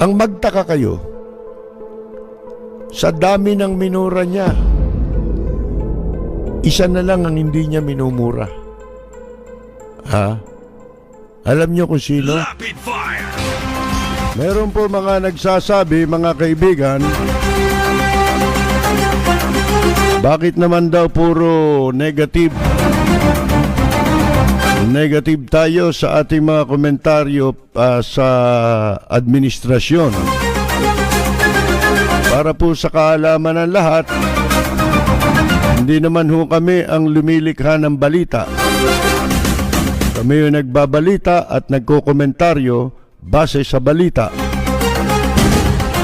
Ang magtaka kayo, sa dami ng minura niya, isa na lang ang hindi niya minumura. Ha? Alam niyo kung sino? Rapid fire! Meron po mga nagsasabi, mga kaibigan, bakit naman daw puro negative? Negative tayo sa ating mga komentaryo ah, sa administrasyon. Para po sa kaalaman ng lahat, hindi naman ho kami ang lumilikha ng balita. Kami yung nagbabalita at nagkokomentaryo base sa balita.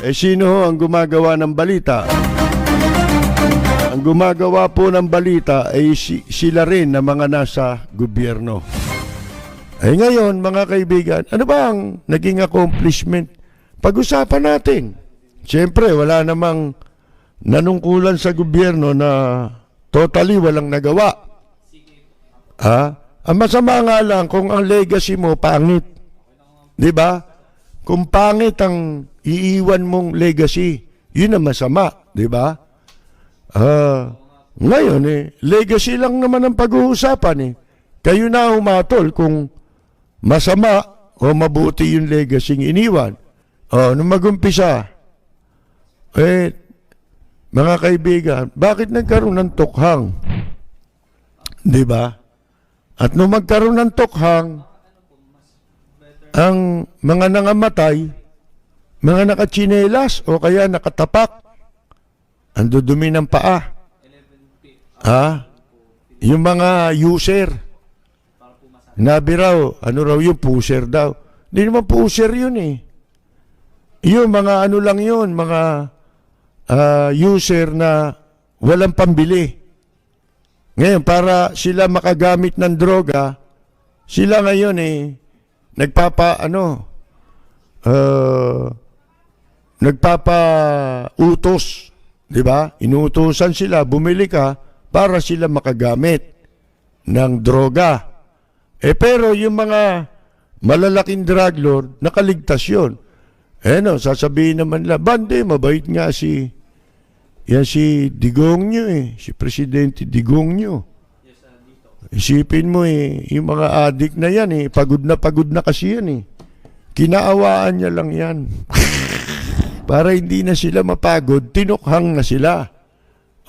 Eh sino ho ang gumagawa ng balita? Ang gumagawa po ng balita ay si- sila rin na mga nasa gobyerno. Eh ngayon, mga kaibigan, ano ba ang naging accomplishment? Pag-usapan natin. Siyempre, wala namang nanungkulan sa gobyerno na totally walang nagawa. Ha? Ang masama nga lang kung ang legacy mo pangit. 'Di ba? Kung pangit ang iiwan mong legacy, 'yun ang masama, 'di ba? Ah, ngayon eh, legacy lang naman ang pag-uusapan eh. Kayo na umatol kung masama o mabuti yung legacy iniwan. Oh, nung magumpisa, eh, mga kaibigan, bakit nagkaroon ng tukhang? Di ba? At nung magkaroon ng tukhang, ang mga nangamatay, mga nakachinelas o kaya nakatapak, ang dudumi ng paa. Ha? Yung mga user, nabi raw, ano raw yung pusher daw. Hindi naman pusher yun eh. Yung mga ano lang yun, mga ah, user na walang pambili. Ngayon, para sila makagamit ng droga, sila ngayon eh, nagpapa, ano, uh, nagpapa utos, di ba? Inuutosan sila, bumili ka para sila makagamit ng droga. Eh pero yung mga malalaking drug lord, nakaligtas yun. Eh no, sasabihin naman nila, bande, mabait nga si, yan si Digong nyo eh, si Presidente Digong nyo. Isipin mo eh, yung mga adik na yan eh, pagod na pagod na kasi yan eh. Kinaawaan niya lang yan. Para hindi na sila mapagod, tinukhang na sila.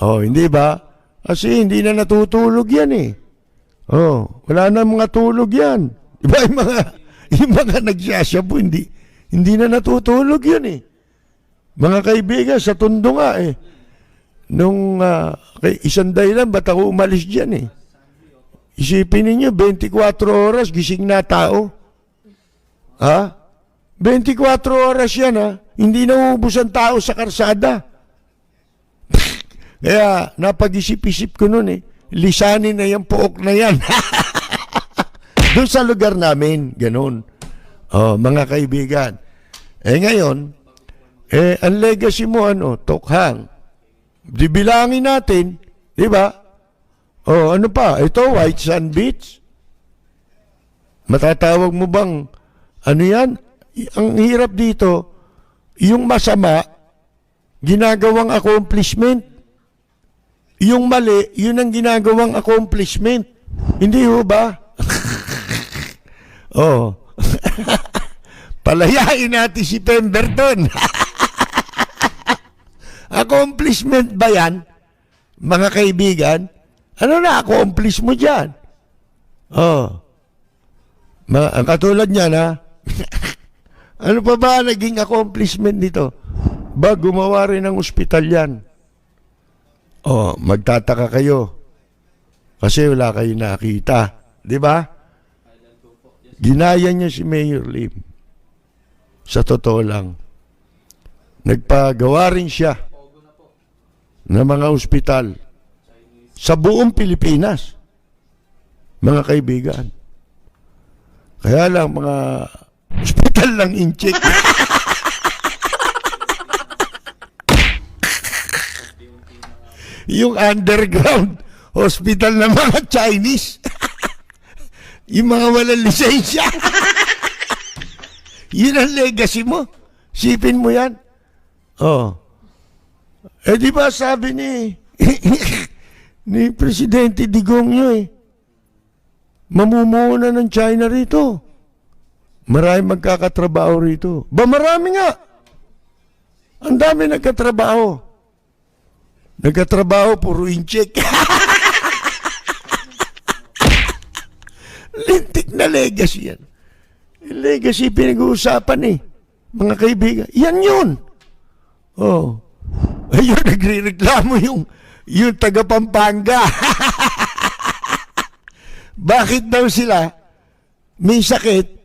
Oh, hindi ba? Kasi hindi na natutulog yan eh. Oh, wala na mga tulog yan. Di ba yung mga, yung mga nagsasyabu, hindi, hindi na natutulog yan eh. Mga kaibigan, sa tundo nga eh. Nung ah, kay isang dahilan, ba't ako umalis dyan eh? Isipin ninyo, 24 oras gising na tao. Ha? 24 oras yan ha. Hindi nauubos ang tao sa karsada. Kaya napag-isip-isip ko noon eh. Lisanin na yung pook na yan. Doon sa lugar namin, ganun. Oh, mga kaibigan. Eh ngayon, eh ang legacy mo ano, tokhang. Dibilangin natin, di ba? Oh, ano pa? Ito, White Sand Beach. Matatawag mo bang, ano yan? Ang hirap dito, yung masama, ginagawang accomplishment. Yung mali, yun ang ginagawang accomplishment. Hindi ho ba? oh. Palayain natin si Pemberton. accomplishment ba yan? Mga kaibigan, ano na accomplish mo dyan? Oh. Ang katulad niya na, ano pa ba naging accomplishment nito? Ba, gumawa rin ng ospital yan. Oh, magtataka kayo. Kasi wala kayo nakita. Di ba? Ginaya niya si Mayor Lim. Sa totoo lang. Nagpagawa rin siya ng mga ospital sa buong Pilipinas. Mga kaibigan. Kaya lang mga ospital lang in-check. yung underground hospital ng mga Chinese. yung mga walang lisensya. Yun ang legacy mo. Sipin mo yan. Oh. Eh di ba sabi ni ni Presidente Digong nyo eh. Mamumuno ng China rito. Marami magkakatrabaho rito. Ba marami nga. Ang dami nagkatrabaho. Nagkatrabaho, puro incheck. Lintik na legacy yan. Legacy pinag-uusapan eh. Mga kaibigan. Yan yun. Oh. Ayun, nagre-reklamo yung, yung taga Pampanga. Bakit daw sila may sakit,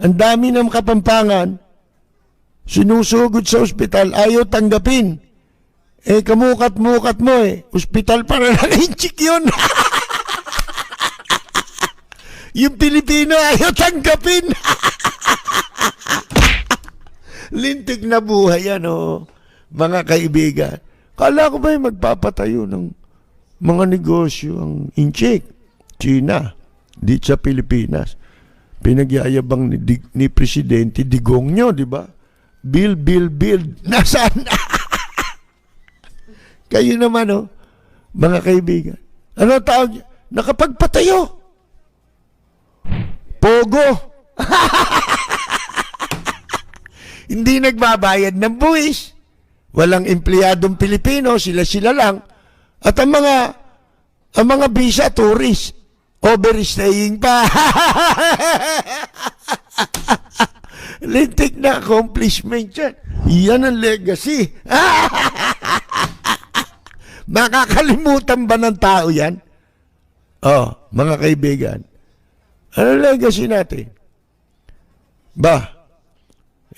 ang dami ng kapampangan, sinusugod sa ospital, ayaw tanggapin. Eh, kamukat-mukat mo eh. Ospital para lang inchik yun. yung Pilipino ayaw tanggapin. Lintik na buhay yan, oh. Mga kaibigan. Kala ko ba yung magpapatayo ng mga negosyo ang inchik? China, di sa Pilipinas. Pinagyayabang ni, Dig- ni Presidente Digong nyo, di ba? Build, build, build. Nasaan? Kayo naman, oh, mga kaibigan. Ano tawag? niya? Nakapagpatayo. Pogo. Hindi nagbabayad ng buwis. Walang empleyadong Pilipino, sila-sila lang. At ang mga ang mga visa tourist, overstaying pa. Lintik na accomplishment yan. Yan ang legacy. Makakalimutan ba ng tao yan? Oh, mga kaibigan. Ano legacy natin? Ba,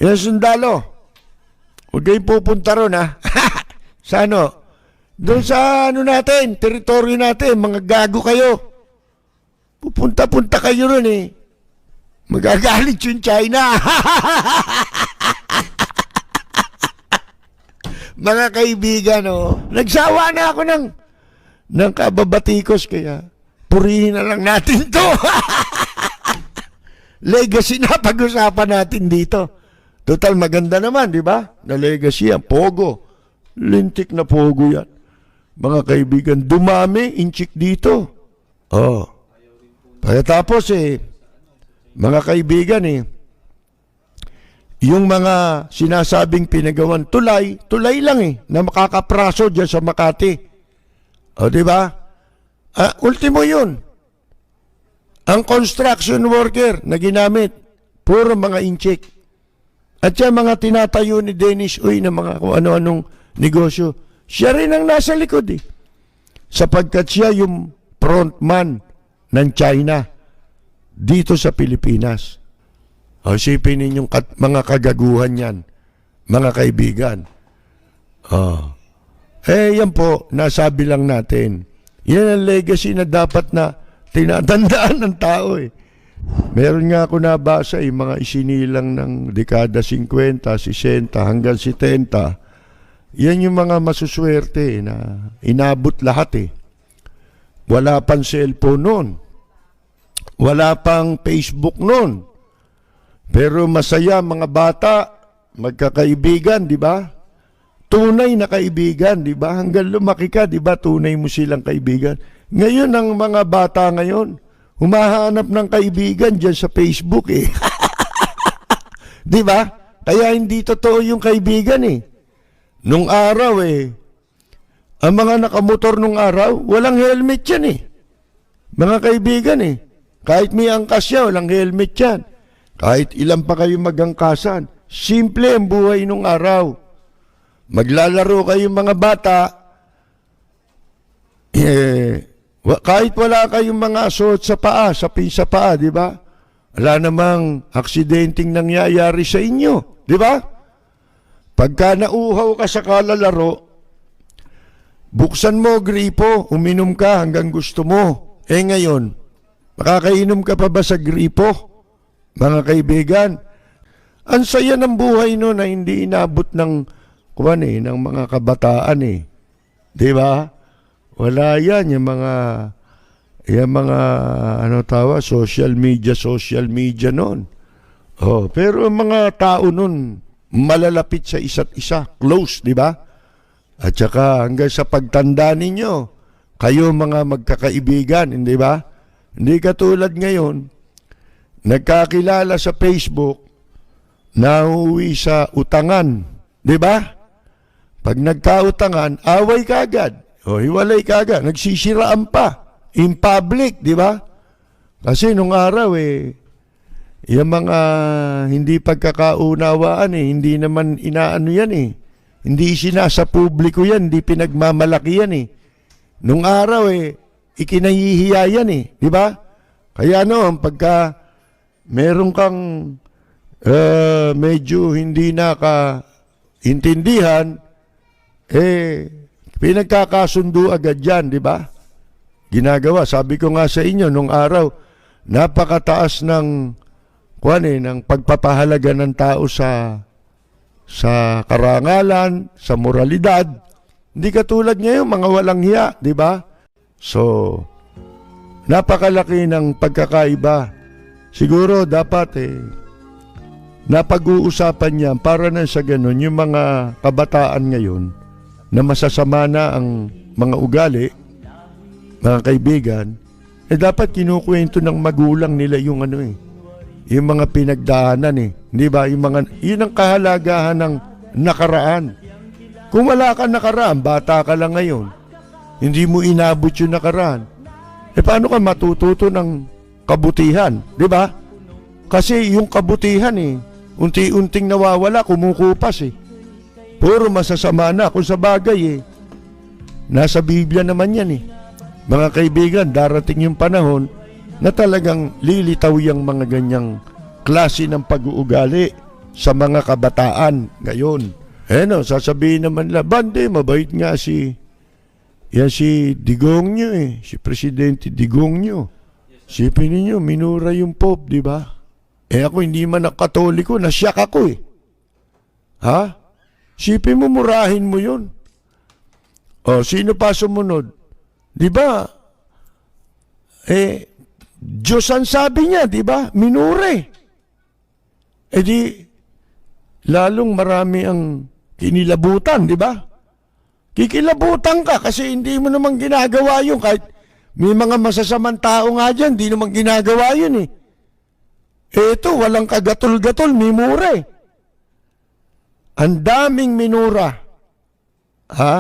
yan sundalo. Huwag kayong pupunta ron, ha? sa ano? Doon sa ano natin, teritoryo natin, mga gago kayo. Pupunta-punta kayo ron, eh. Magagalit yung China. mga kaibigan, oh. Nagsawa na ako ng, ng kababatikos, kaya purihin na lang natin to. legacy na pag-usapan natin dito. Total maganda naman, di ba? Na legacy yan. Pogo. Lintik na pogo yan. Mga kaibigan, dumami, inchik dito. Oh. Pagkatapos eh, mga kaibigan eh, yung mga sinasabing pinagawan tulay, tulay lang eh, na makakapraso dyan sa Makati. O, di ba? Ah, ultimo yun. Ang construction worker na ginamit, puro mga inchik. At yung mga tinatayo ni Dennis Uy na mga kung ano-anong negosyo, siya rin ang nasa likod eh. Sapagkat siya yung frontman ng China dito sa Pilipinas. O, sipin ninyong kat- mga kagaguhan yan, mga kaibigan. Oh. Eh, yan po, nasabi lang natin. Yan ang legacy na dapat na tinatandaan ng tao eh. Meron nga ako nabasa eh, mga isinilang ng dekada 50, 60 hanggang 70. Yan yung mga masuswerte eh, na inabot lahat eh. Wala pang cellphone noon. Wala pang Facebook noon. Pero masaya mga bata, magkakaibigan, di ba? Tunay na kaibigan, di ba? Hanggang lumaki ka, di ba? Tunay mo silang kaibigan. Ngayon, ang mga bata ngayon, humahanap ng kaibigan dyan sa Facebook eh. di ba? Kaya hindi totoo yung kaibigan eh. Nung araw eh, ang mga nakamotor nung araw, walang helmet yan eh. Mga kaibigan eh. Kahit may angkas siya, walang helmet yan. Kahit ilan pa kayo magangkasan, simple ang buhay nung araw. Maglalaro kayo mga bata, eh, kahit wala kayong mga suot sa paa, sa sa paa, di ba? Wala namang aksidenteng nangyayari sa inyo, di ba? Pagka nauhaw ka sa kalalaro, buksan mo gripo, uminom ka hanggang gusto mo. Eh ngayon, makakainom ka pa ba sa gripo? Mga kaibigan, ang saya ng buhay no na hindi inabot ng kuwan eh, ng mga kabataan eh. 'Di ba? Wala 'yan yung mga yung mga ano tawa, social media, social media noon. Oh, pero ang mga tao noon malalapit sa isa't isa, close, di ba? At saka hanggang sa pagtanda ninyo, kayo mga magkakaibigan, hindi ba? Hindi katulad ngayon, nagkakilala sa Facebook, nauwi sa utangan, di ba? Pag nagkautangan, away kagad. O hiwalay kagad. Nagsisiraan pa. In public, di ba? Kasi nung araw eh, yung mga hindi pagkakaunawaan eh, hindi naman inaano yan eh. Hindi sinasa publiko yan, hindi pinagmamalaki yan eh. Nung araw eh, ikinahihiya yan eh, di ba? Kaya no, pagka meron kang eh, medyo hindi naka-intindihan, eh, pinagkakasundo agad yan, di ba? Ginagawa. Sabi ko nga sa inyo, nung araw, napakataas ng, kuwan eh, ng pagpapahalaga ng tao sa, sa karangalan, sa moralidad. Hindi katulad ngayon, mga walang hiya, di ba? So, napakalaki ng pagkakaiba. Siguro dapat eh, napag-uusapan niya para na sa ganun yung mga kabataan ngayon na masasama na ang mga ugali, mga kaibigan, eh dapat kinukwento ng magulang nila yung ano eh, yung mga pinagdaanan eh. Di ba? Yung mga, yun ang kahalagahan ng nakaraan. Kung wala ka nakaraan, bata ka lang ngayon, hindi mo inabot yung nakaraan, eh paano ka matututo ng kabutihan? Di ba? Kasi yung kabutihan eh, unti-unting nawawala, kumukupas eh. Puro masasama na. Kung sa bagay eh, nasa Biblia naman yan eh. Mga kaibigan, darating yung panahon na talagang lilitaw yung mga ganyang klase ng pag-uugali sa mga kabataan ngayon. Eh no, sasabihin naman nila, bande, mabait nga si, yan si Digong nyo eh, si Presidente Digong nyo. Sipin ninyo, minura yung Pope, di ba? Eh ako hindi man na katoliko, nasyak ako eh. Ha? Sipin mo, murahin mo yun. O, sino pa sumunod? Di ba? Eh, Diyos ang sabi niya, di ba? Minure. Eh di, lalong marami ang kinilabutan, di ba? Kikilabutan ka kasi hindi mo naman ginagawa yun. Kahit may mga masasamang tao nga dyan, hindi naman ginagawa yun eh. Eh ito, walang kagatol-gatol, mimure. Ang daming minura. Ha?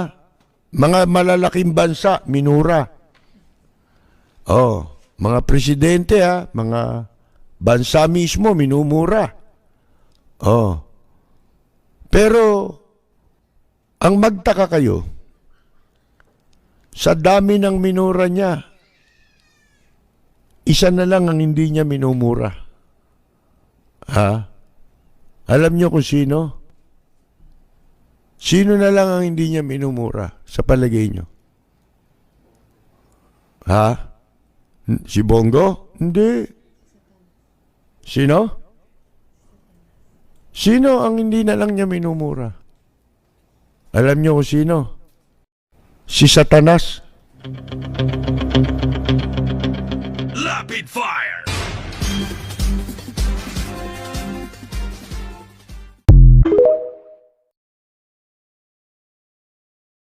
Mga malalaking bansa, minura. Oh, mga presidente ha, mga bansa mismo, minumura. Oh. Pero, ang magtaka kayo, sa dami ng minura niya, isa na lang ang hindi niya minumura. Ha? Alam niyo kung sino? Sino na lang ang hindi niya minumura sa palagay niyo? Ha? Si Bongo? Hindi. Sino? Sino ang hindi na lang niya minumura? Alam niyo kung sino? Si Satanas. Rapid fire!